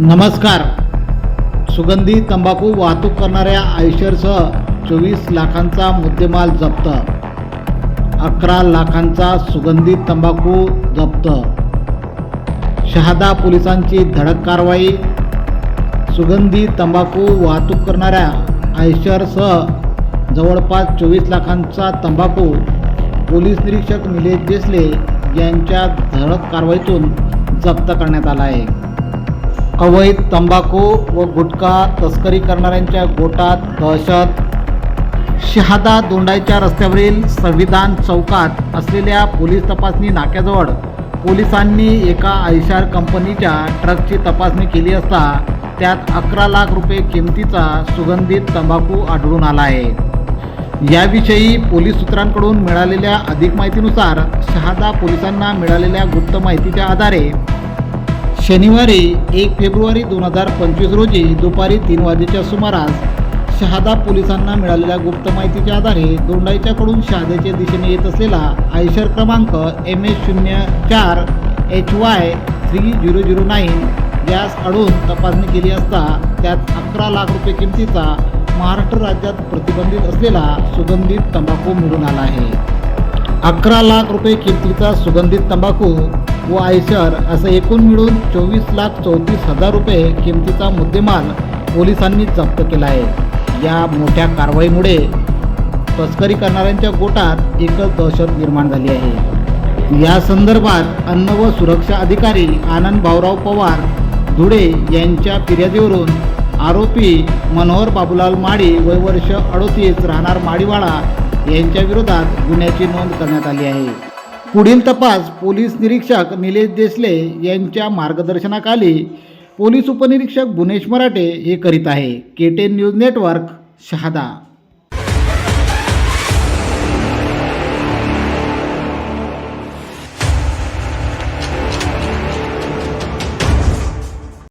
नमस्कार. सुगंधी तंबाखू वाहतूक करणाऱ्या आयशरसह चोवीस लाखांचा मुद्देमाल जप्त. अकरा लाखांचा सुगंधी तंबाखू जप्त. शहादा पोलिसांची धडक कारवाई. सुगंधी तंबाखू वाहतूक करणाऱ्या आयशरसह जवळपास चोवीस लाखांचा तंबाखू पोलीस निरीक्षक निलेश देसले यांच्या धडक कारवाईतून जप्त करण्यात आला आहे. अवैध तंबाखू व गुटखा तस्करी करणाऱ्यांच्या गोटात दहशत. शहादा दोंडाईच्या रस्त्यावरील संविधान चौकात असलेल्या पोलीस तपासणी नाक्याजवळ पोलिसांनी एका आयशार कंपनीच्या ट्रकची तपासणी केली असता त्यात अकरा लाख रुपये किमतीचा सुगंधित तंबाखू आढळून आला आहे. याविषयी पोलीस सूत्रांकडून मिळालेल्या अधिक माहितीनुसार शहादा पोलिसांना मिळालेल्या गुप्त माहितीच्या आधारे शनिवारी एक फेब्रुवारी दोन हजार पंचवीस रोजी दुपारी तीन वाजेच्या सुमारास शहादा पोलिसांना मिळालेल्या गुप्त माहितीच्या आधारे दोंडाईच्याकडून शहाद्याच्या दिशेने येत असलेला आयशर क्रमांक एम एस शून्य चार H Y three zero zero nine gas अडून तपासणी केली असता त्यात अकरा लाख रुपये किमतीचा महाराष्ट्र राज्यात प्रतिबंधित असलेला सुगंधित तंबाखू मिळून आला आहे. अकरा लाख रुपये किमतीचा सुगंधित तंबाखू व आयशर असं एकूण मिळून चोवीस लाख चौतीस हजार रुपये किमतीचा मुद्देमाल पोलिसांनी जप्त केला आहे या मोठ्या कारवाईमुळे तस्करी करणाऱ्यांच्या गोटात एकच दहशत निर्माण झाली आहे. या संदर्भात अन्न व सुरक्षा अधिकारी आनंद भाऊराव पवार धुळे यांच्या फिर्यादीवरून आरोपी मनोहर बाबूलाल माळी वय वर्ष अडोतीस राहणार माळीवाडा यांच्या विरोधात गुन्ह्याची नोंद करण्यात आली आहे. पुढील तपास पोलीस निरीक्षक निलेश देसले यांच्या मार्गदर्शनाखाली पोलीस उपनिरीक्षक गुणेश मराठे हे करीत आहे. K ten news network Shahada.